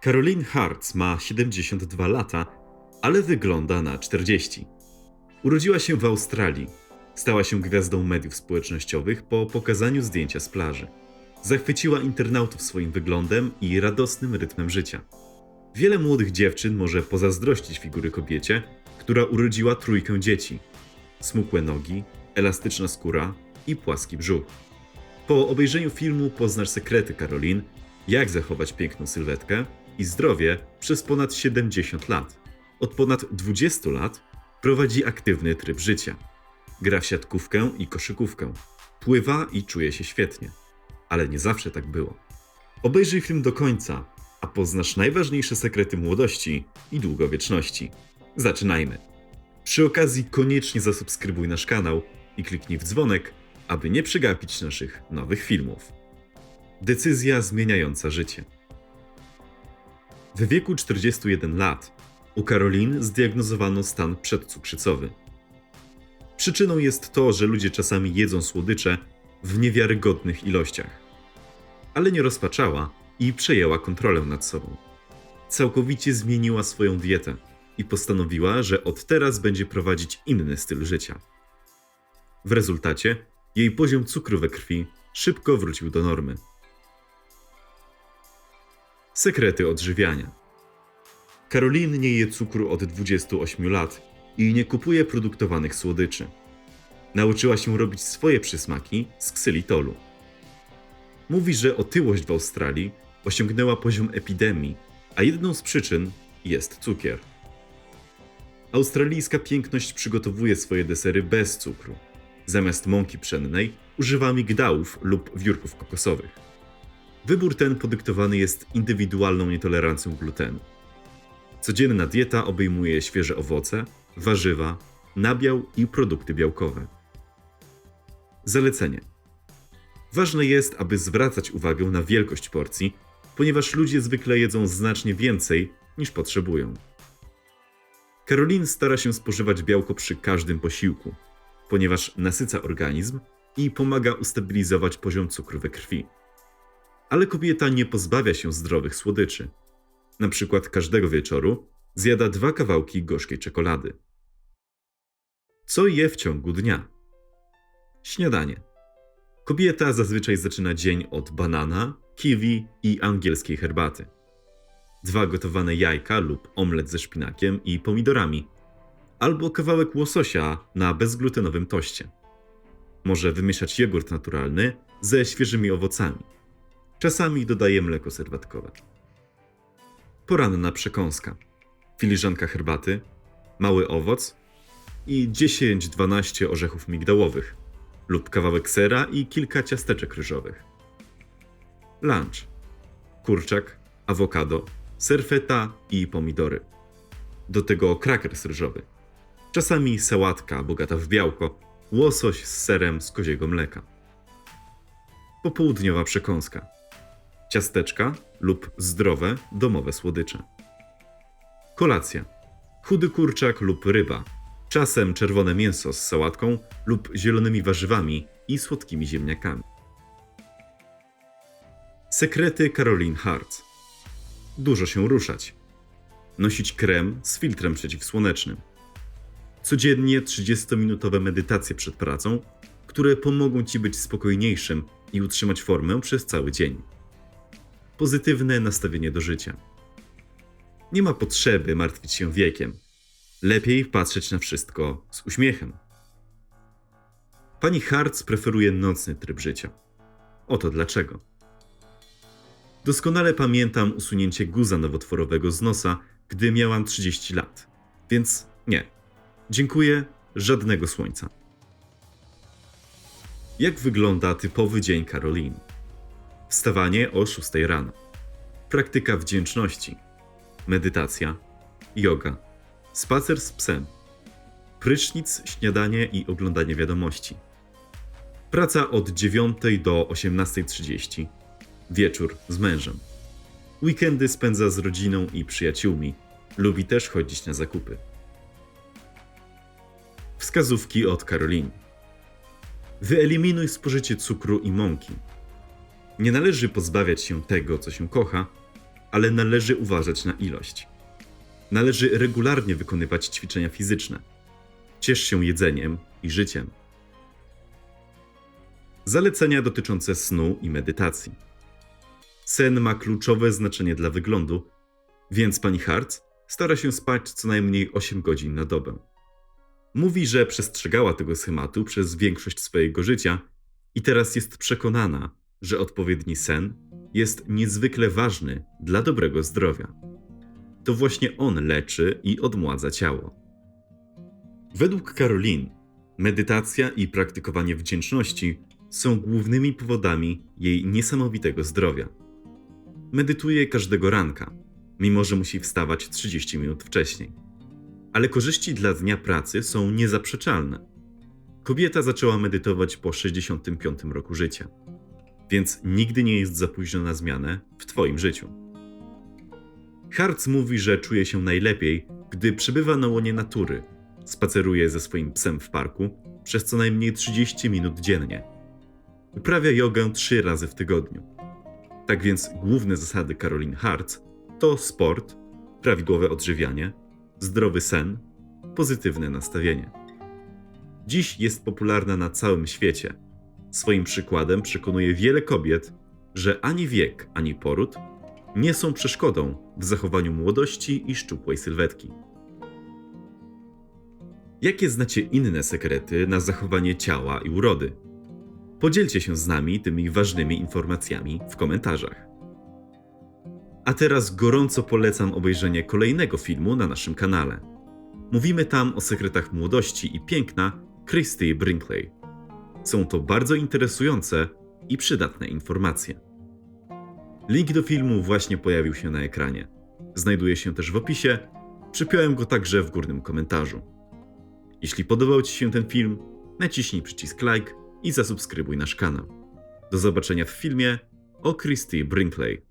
Caroline Hartz ma 72 lata, ale wygląda na 40. Urodziła się w Australii. Stała się gwiazdą mediów społecznościowych po pokazaniu zdjęcia z plaży. Zachwyciła internautów swoim wyglądem i radosnym rytmem życia. Wiele młodych dziewczyn może pozazdrościć figury kobiecie, która urodziła trójkę dzieci. Smukłe nogi, elastyczna skóra i płaski brzuch. Po obejrzeniu filmu poznasz sekrety Karolin, jak zachować piękną sylwetkę i zdrowie przez ponad 70 lat. Od ponad 20 lat prowadzi aktywny tryb życia. Gra w siatkówkę i koszykówkę. Pływa i czuje się świetnie. Ale nie zawsze tak było. Obejrzyj film do końca, a poznasz najważniejsze sekrety młodości i długowieczności. Zaczynajmy. Przy okazji koniecznie zasubskrybuj nasz kanał i kliknij w dzwonek, aby nie przegapić naszych nowych filmów. Decyzja zmieniająca życie. W wieku 41 lat u Karolin zdiagnozowano stan przedcukrzycowy. Przyczyną jest to, że ludzie czasami jedzą słodycze w niewiarygodnych ilościach. Ale nie rozpaczała i przejęła kontrolę nad sobą. Całkowicie zmieniła swoją dietę i postanowiła, że od teraz będzie prowadzić inny styl życia. W rezultacie jej poziom cukru we krwi szybko wrócił do normy. Sekrety odżywiania. Karolin nie je cukru od 28 lat i nie kupuje produktowanych słodyczy. Nauczyła się robić swoje przysmaki z ksylitolu. Mówi, że otyłość w Australii osiągnęła poziom epidemii, a jedną z przyczyn jest cukier. Australijska piękność przygotowuje swoje desery bez cukru. Zamiast mąki pszennej używa migdałów lub wiórków kokosowych. Wybór ten podyktowany jest indywidualną nietolerancją glutenu. Codzienna dieta obejmuje świeże owoce, warzywa, nabiał i produkty białkowe. Zalecenie. Ważne jest, aby zwracać uwagę na wielkość porcji, ponieważ ludzie zwykle jedzą znacznie więcej niż potrzebują. Karolin stara się spożywać białko przy każdym posiłku, ponieważ nasyca organizm i pomaga ustabilizować poziom cukru we krwi. Ale kobieta nie pozbawia się zdrowych słodyczy. Na przykład każdego wieczoru zjada dwa kawałki gorzkiej czekolady. Co je w ciągu dnia? Śniadanie. Kobieta zazwyczaj zaczyna dzień od banana, kiwi i angielskiej herbaty. Dwa gotowane jajka lub omlet ze szpinakiem i pomidorami, albo kawałek łososia na bezglutenowym toście. Może wymieszać jogurt naturalny ze świeżymi owocami. Czasami dodaje mleko serwatkowe. Poranna przekąska. Filiżanka herbaty, mały owoc i 10-12 orzechów migdałowych lub kawałek sera i kilka ciasteczek ryżowych. Lunch. Kurczak, awokado, serfeta i pomidory. Do tego krakers ryżowy. Czasami sałatka bogata w białko, łosoś z serem z koziego mleka. Popołudniowa przekąska. Ciasteczka lub zdrowe domowe słodycze. Kolacja. Chudy kurczak lub ryba. Czasem czerwone mięso z sałatką lub zielonymi warzywami i słodkimi ziemniakami. Sekrety Caroline Hart. Dużo się ruszać. Nosić krem z filtrem przeciwsłonecznym. Codziennie 30-minutowe medytacje przed pracą, które pomogą Ci być spokojniejszym i utrzymać formę przez cały dzień. Pozytywne nastawienie do życia. Nie ma potrzeby martwić się wiekiem. Lepiej patrzeć na wszystko z uśmiechem. Pani Hartz preferuje nocny tryb życia. Oto dlaczego. Doskonale pamiętam usunięcie guza nowotworowego z nosa, gdy miałam 30 lat. Więc nie. Dziękuję, żadnego słońca. Jak wygląda typowy dzień Karolin? Wstawanie o 6 rano. Praktyka wdzięczności. Medytacja. Yoga. Spacer z psem. Prysznic, śniadanie i oglądanie wiadomości. Praca od 9 do 18.30. Wieczór z mężem. Weekendy spędza z rodziną i przyjaciółmi. Lubi też chodzić na zakupy. Wskazówki od Karolin. Wyeliminuj spożycie cukru i mąki. Nie należy pozbawiać się tego, co się kocha, ale należy uważać na ilość. Należy regularnie wykonywać ćwiczenia fizyczne. Ciesz się jedzeniem i życiem. Zalecenia dotyczące snu i medytacji. Sen ma kluczowe znaczenie dla wyglądu, więc pani Hartz stara się spać co najmniej 8 godzin na dobę. Mówi, że przestrzegała tego schematu przez większość swojego życia i teraz jest przekonana, że odpowiedni sen jest niezwykle ważny dla dobrego zdrowia. To właśnie on leczy i odmładza ciało. Według Karolin, medytacja i praktykowanie wdzięczności są głównymi powodami jej niesamowitego zdrowia. Medytuje każdego ranka, mimo że musi wstawać 30 minut wcześniej. Ale korzyści dla dnia pracy są niezaprzeczalne. Kobieta zaczęła medytować po 65 roku życia, więc nigdy nie jest za późno na zmianę w Twoim życiu. Hartz mówi, że czuje się najlepiej, gdy przebywa na łonie natury, spaceruje ze swoim psem w parku przez co najmniej 30 minut dziennie. Uprawia jogę trzy razy w tygodniu. Tak więc główne zasady Caroline Hartz to sport, prawidłowe odżywianie, zdrowy sen, pozytywne nastawienie. Dziś jest popularna na całym świecie. Swoim przykładem przekonuje wiele kobiet, że ani wiek, ani poród nie są przeszkodą w zachowaniu młodości i szczupłej sylwetki. Jakie znacie inne sekrety na zachowanie ciała i urody? Podzielcie się z nami tymi ważnymi informacjami w komentarzach. A teraz gorąco polecam obejrzenie kolejnego filmu na naszym kanale. Mówimy tam o sekretach młodości i piękna Christy Brinkley. Są to bardzo interesujące i przydatne informacje. Link do filmu właśnie pojawił się na ekranie. Znajduje się też w opisie, przypiąłem go także w górnym komentarzu. Jeśli podobał Ci się ten film, naciśnij przycisk like i zasubskrybuj nasz kanał. Do zobaczenia w filmie o Christy Brinkley.